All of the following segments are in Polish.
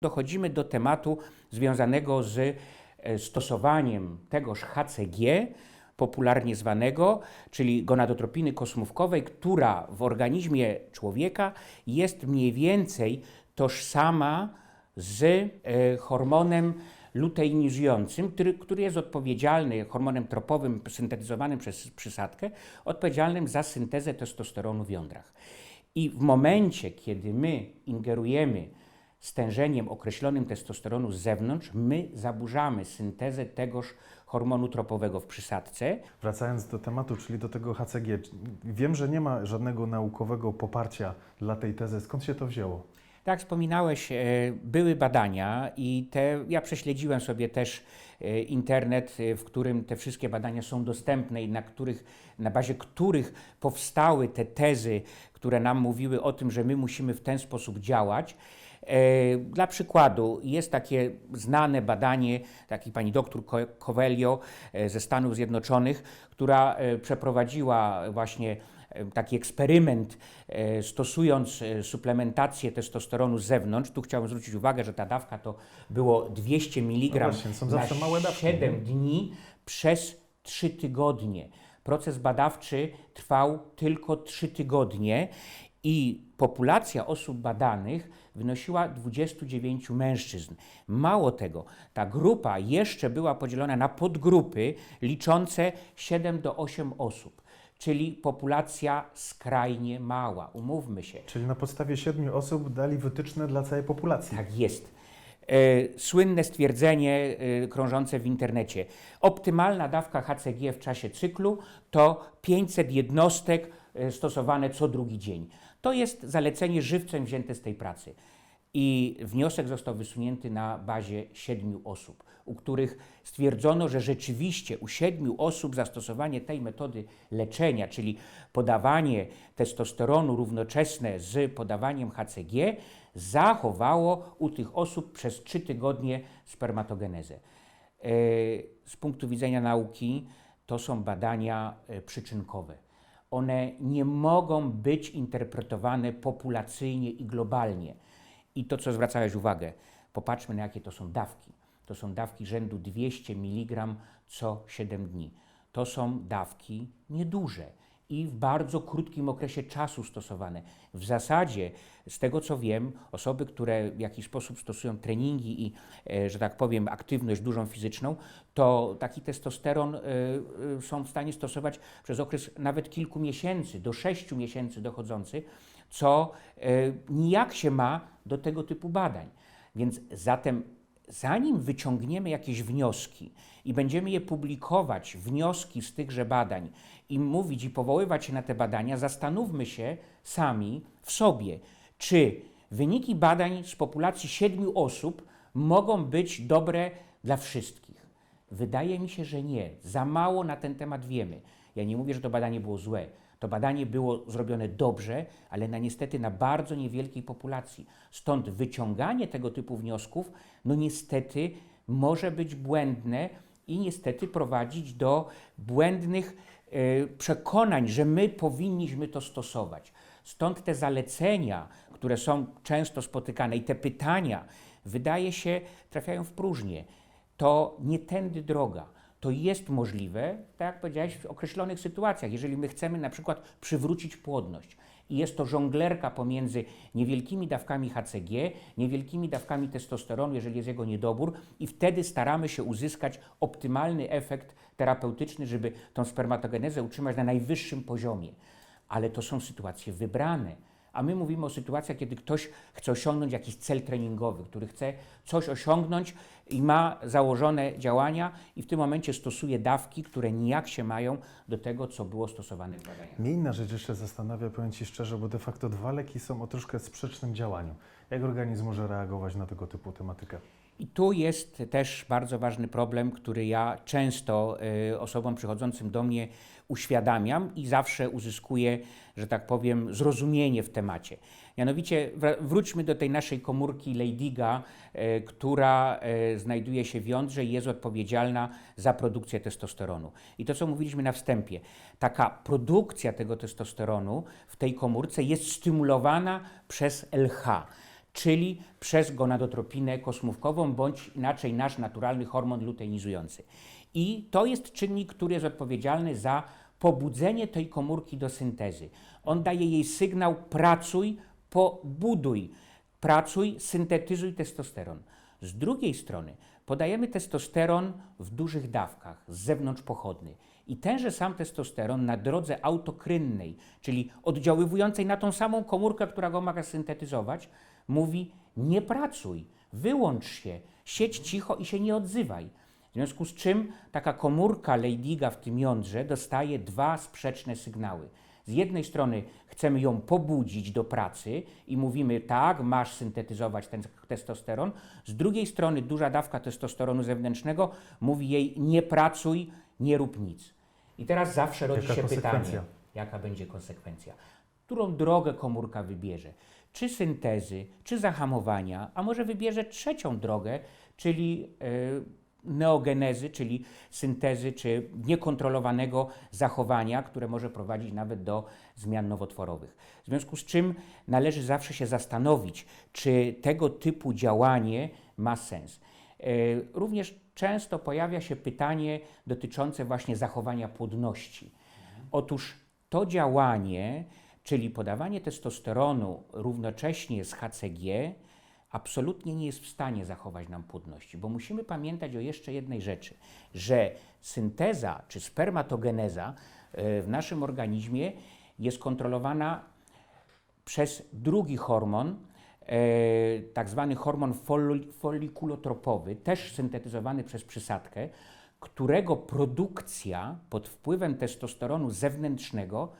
dochodzimy do tematu związanego z e, stosowaniem tegoż HCG, popularnie zwanego, czyli gonadotropiny kosmówkowej, która w organizmie człowieka jest mniej więcej tożsama z e, hormonem luteinizującym, który, który jest odpowiedzialny, hormonem tropowym syntetyzowanym przez przysadkę, odpowiedzialnym za syntezę testosteronu w jądrach. I w momencie, kiedy my ingerujemy stężeniem określonym testosteronu z zewnątrz, my zaburzamy syntezę tegoż hormonu tropowego w przysadce. Wracając do tematu, czyli do tego HCG, wiem, że nie ma żadnego naukowego poparcia dla tej tezy. Skąd się to wzięło? Tak wspominałeś, e, były badania i te, ja prześledziłem sobie też e, internet, e, w którym te wszystkie badania są dostępne i na, których, na bazie których powstały te tezy, które nam mówiły o tym, że my musimy w ten sposób działać. E, Dla przykładu jest takie znane badanie takiej pani doktor Co- Covelio e, ze Stanów Zjednoczonych, która e, przeprowadziła właśnie taki eksperyment, stosując suplementację testosteronu z zewnątrz. Tu chciałbym zwrócić uwagę, że ta dawka to było 200 mg No właśnie, na zawsze małe dawki, 7 nie? dni przez 3 tygodnie. Proces badawczy trwał tylko 3 tygodnie i populacja osób badanych wynosiła 29 mężczyzn. Mało tego, ta grupa jeszcze była podzielona na podgrupy liczące 7 do 8 osób, czyli populacja skrajnie mała, umówmy się. Czyli na podstawie siedmiu osób dali wytyczne dla całej populacji. Tak jest. E, słynne stwierdzenie e, krążące w internecie. Optymalna dawka HCG w czasie cyklu to 500 jednostek e, stosowane co drugi dzień. To jest zalecenie żywcem wzięte z tej pracy. I wniosek został wysunięty na bazie siedmiu osób, u których stwierdzono, że rzeczywiście u siedmiu osób zastosowanie tej metody leczenia, czyli podawanie testosteronu równoczesne z podawaniem HCG, zachowało u tych osób przez trzy tygodnie spermatogenezę. E, Z punktu widzenia nauki to są badania e, przyczynkowe. One nie mogą być interpretowane populacyjnie i globalnie. I to, co zwracałeś uwagę, popatrzmy na jakie to są dawki. To są dawki rzędu 200 mg co 7 dni. To są dawki nieduże i w bardzo krótkim okresie czasu stosowane. W zasadzie, z tego co wiem, osoby, które w jakiś sposób stosują treningi i, e, że tak powiem, aktywność dużą fizyczną, to taki testosteron e, e, są w stanie stosować przez okres nawet kilku miesięcy, do sześciu miesięcy dochodzący, co nijak się ma do tego typu badań. Więc zatem zanim wyciągniemy jakieś wnioski i będziemy je publikować, wnioski z tychże badań i mówić i powoływać się na te badania, zastanówmy się sami w sobie, czy wyniki badań z populacji siedmiu osób mogą być dobre dla wszystkich. Wydaje mi się, że nie. Za mało na ten temat wiemy. Ja nie mówię, że to badanie było złe. To badanie było zrobione dobrze, ale na niestety na bardzo niewielkiej populacji. Stąd wyciąganie tego typu wniosków, no niestety może być błędne i niestety prowadzić do błędnych e, przekonań, że my powinniśmy to stosować. Stąd te zalecenia, które są często spotykane i te pytania, wydaje się, trafiają w próżnię to nie tędy droga. To jest możliwe, tak jak powiedziałeś, w określonych sytuacjach. Jeżeli my chcemy na przykład przywrócić płodność i jest to żonglerka pomiędzy niewielkimi dawkami HCG, niewielkimi dawkami testosteronu, jeżeli jest jego niedobór, i wtedy staramy się uzyskać optymalny efekt terapeutyczny, żeby tą spermatogenezę utrzymać na najwyższym poziomie. Ale to są sytuacje wybrane. A my mówimy o sytuacjach, kiedy ktoś chce osiągnąć jakiś cel treningowy, który chce coś osiągnąć i ma założone działania i w tym momencie stosuje dawki, które nijak się mają do tego, co było stosowane w badaniach. Mnie inna rzecz jeszcze zastanawia, powiem Ci szczerze, bo de facto dwa leki są o troszkę sprzecznym działaniu. Jak organizm może reagować na tego typu tematykę? I tu jest też bardzo ważny problem, który ja często y, osobom przychodzącym do mnie uświadamiam i zawsze uzyskuję, że tak powiem, zrozumienie w temacie. Mianowicie wróćmy do tej naszej komórki Leydiga, y, która y, znajduje się w jądrze i jest odpowiedzialna za produkcję testosteronu. I to, co mówiliśmy na wstępie, taka produkcja tego testosteronu w tej komórce jest stymulowana przez LH. Czyli przez gonadotropinę kosmówkową, bądź inaczej nasz naturalny hormon luteinizujący. I to jest czynnik, który jest odpowiedzialny za pobudzenie tej komórki do syntezy. On daje jej sygnał pracuj, pobuduj, pracuj, syntetyzuj testosteron. Z drugiej strony podajemy testosteron w dużych dawkach, z zewnątrz pochodny. I tenże sam testosteron na drodze autokrynnej, czyli oddziaływującej na tą samą komórkę, która go ma syntetyzować, mówi nie pracuj, wyłącz się, siedź cicho i się nie odzywaj. W związku z czym taka komórka Leydiga w tym jądrze dostaje dwa sprzeczne sygnały. Z jednej strony chcemy ją pobudzić do pracy i mówimy tak, masz syntetyzować ten testosteron. Z drugiej strony duża dawka testosteronu zewnętrznego mówi jej nie pracuj, nie rób nic. I teraz zawsze rodzi Jaka się pytanie, jaka będzie konsekwencja. Którą drogę komórka wybierze? Czy syntezy, czy zahamowania, a może wybierze trzecią drogę, czyli e, neogenezy, czyli syntezy, czy niekontrolowanego zachowania, które może prowadzić nawet do zmian nowotworowych. W związku z czym należy zawsze się zastanowić, czy tego typu działanie ma sens. E, Również często pojawia się pytanie dotyczące właśnie zachowania płodności. Otóż to działanie, czyli podawanie testosteronu równocześnie z HCG, absolutnie nie jest w stanie zachować nam płodności, bo musimy pamiętać o jeszcze jednej rzeczy, że synteza czy spermatogeneza e, w naszym organizmie jest kontrolowana przez drugi hormon, e, tak zwany hormon foli- folikulotropowy, też syntetyzowany przez przysadkę, którego produkcja pod wpływem testosteronu zewnętrznego,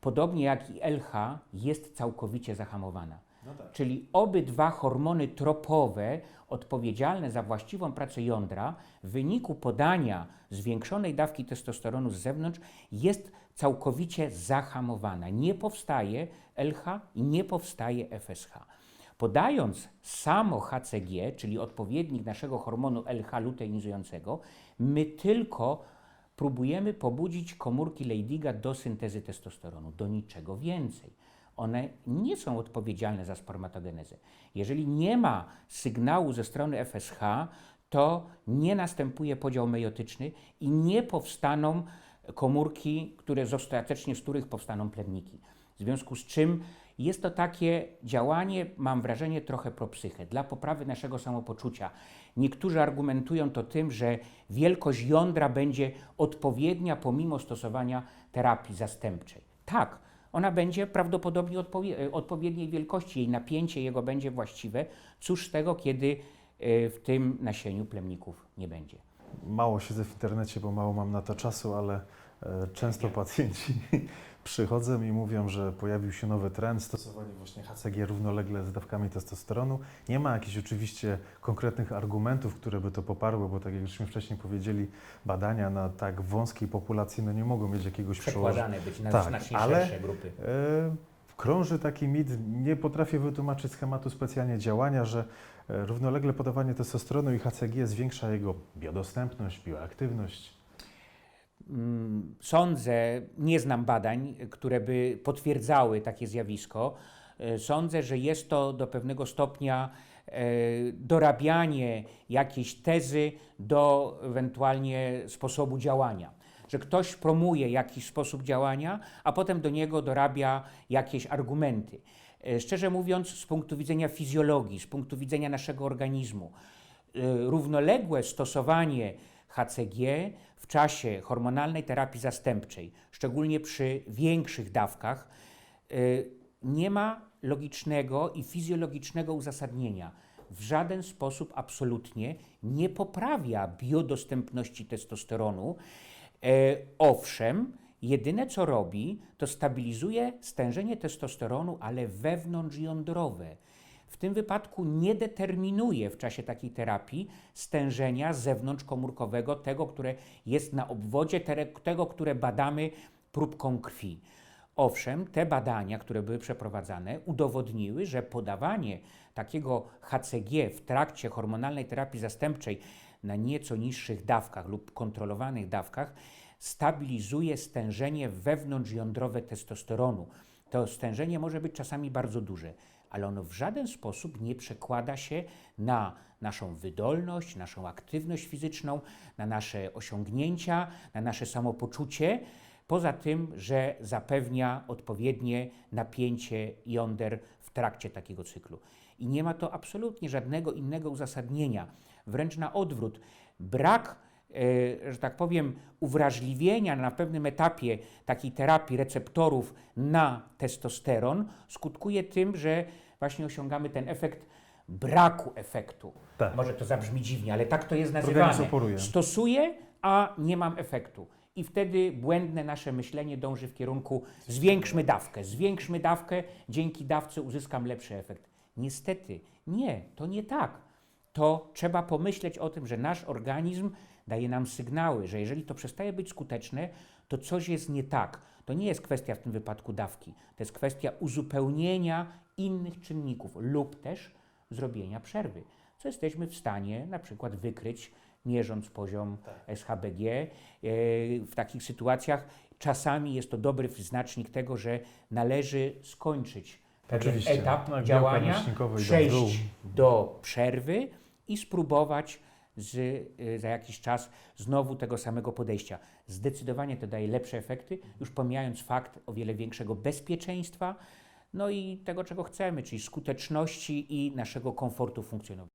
podobnie jak i LH, jest całkowicie zahamowana. Czyli obydwa hormony tropowe odpowiedzialne za właściwą pracę jądra w wyniku podania zwiększonej dawki testosteronu z zewnątrz jest całkowicie zahamowana. Nie powstaje LH i nie powstaje FSH. Podając samo HCG, czyli odpowiednik naszego hormonu LH luteinizującego, my tylko próbujemy pobudzić komórki Leydiga do syntezy testosteronu, do niczego więcej. One nie są odpowiedzialne za spermatogenezę. Jeżeli nie ma sygnału ze strony FSH, to nie następuje podział mejotyczny i nie powstaną komórki, które ostatecznie z których powstaną plemniki. W związku z czym jest to takie działanie, mam wrażenie, trochę pro psychę, dla poprawy naszego samopoczucia. Niektórzy argumentują to tym, że wielkość jądra będzie odpowiednia pomimo stosowania terapii zastępczej. Tak, ona będzie prawdopodobnie odpowie- odpowiedniej wielkości, jej napięcie jego będzie właściwe. Cóż z tego, kiedy e, w tym nasieniu plemników nie będzie. Mało siedzę w internecie, bo mało mam na to czasu, ale e, często pacjenci przychodzą i mówią, że pojawił się nowy trend stosowania właśnie HCG równolegle z dawkami testosteronu. Nie ma jakichś oczywiście konkretnych argumentów, które by to poparły, bo tak jak żeśmy wcześniej powiedzieli, badania na tak wąskiej populacji no nie mogą mieć jakiegoś przełożenia. Przekładane być na Tak, znacznie ale- szersze grupy. E, Krąży taki mit, nie potrafię wytłumaczyć schematu specjalnie działania, że e, równolegle podawanie testosteronu i HCG zwiększa jego biodostępność, bioaktywność. Mm, Sądzę, nie znam badań, które by potwierdzały takie zjawisko. E, Sądzę, że jest to do pewnego stopnia e, dorabianie jakiejś tezy do ewentualnie sposobu działania. Że ktoś promuje jakiś sposób działania, a potem do niego dorabia jakieś argumenty. E, Szczerze mówiąc, z punktu widzenia fizjologii, z punktu widzenia naszego organizmu, równoległe stosowanie HCG w czasie hormonalnej terapii zastępczej, szczególnie przy większych dawkach, y, nie ma logicznego i fizjologicznego uzasadnienia. W żaden sposób absolutnie nie poprawia biodostępności testosteronu. E, owszem, jedyne co robi, to stabilizuje stężenie testosteronu, ale wewnątrzjądrowe. W tym wypadku nie determinuje w czasie takiej terapii stężenia zewnątrzkomórkowego, tego, które jest na obwodzie, tego, które badamy próbką krwi. Owszem, te badania, które były przeprowadzane, udowodniły, że podawanie takiego HCG w trakcie hormonalnej terapii zastępczej na nieco niższych dawkach lub kontrolowanych dawkach stabilizuje stężenie wewnątrzjądrowe testosteronu. To stężenie może być czasami bardzo duże, ale ono w żaden sposób nie przekłada się na naszą wydolność, naszą aktywność fizyczną, na nasze osiągnięcia, na nasze samopoczucie. Poza tym, że zapewnia odpowiednie napięcie jąder w trakcie takiego cyklu. I nie ma to absolutnie żadnego innego uzasadnienia. Wręcz na odwrót. Brak, że tak powiem, uwrażliwienia na pewnym etapie takiej terapii receptorów na testosteron skutkuje tym, że właśnie osiągamy ten efekt braku efektu. Tak. Może to zabrzmi dziwnie, ale tak to jest nazywane. Stosuję, a nie mam efektu. I wtedy błędne nasze myślenie dąży w kierunku zwiększmy dawkę, zwiększmy dawkę, dzięki dawce uzyskam lepszy efekt. Niestety, nie, to nie tak. To trzeba pomyśleć o tym, że nasz organizm daje nam sygnały, że jeżeli to przestaje być skuteczne, to coś jest nie tak. To nie jest kwestia w tym wypadku dawki, to jest kwestia uzupełnienia innych czynników lub też zrobienia przerwy, co jesteśmy w stanie na przykład wykryć, mierząc poziom SHBG. E, W takich sytuacjach czasami jest to dobry wyznacznik tego, że należy skończyć Oczywiście. etap działania, przejść do przerwy i spróbować z, y, za jakiś czas znowu tego samego podejścia. Zdecydowanie to daje lepsze efekty, już pomijając fakt o wiele większego bezpieczeństwa, no i tego, czego chcemy, czyli skuteczności i naszego komfortu funkcjonowania.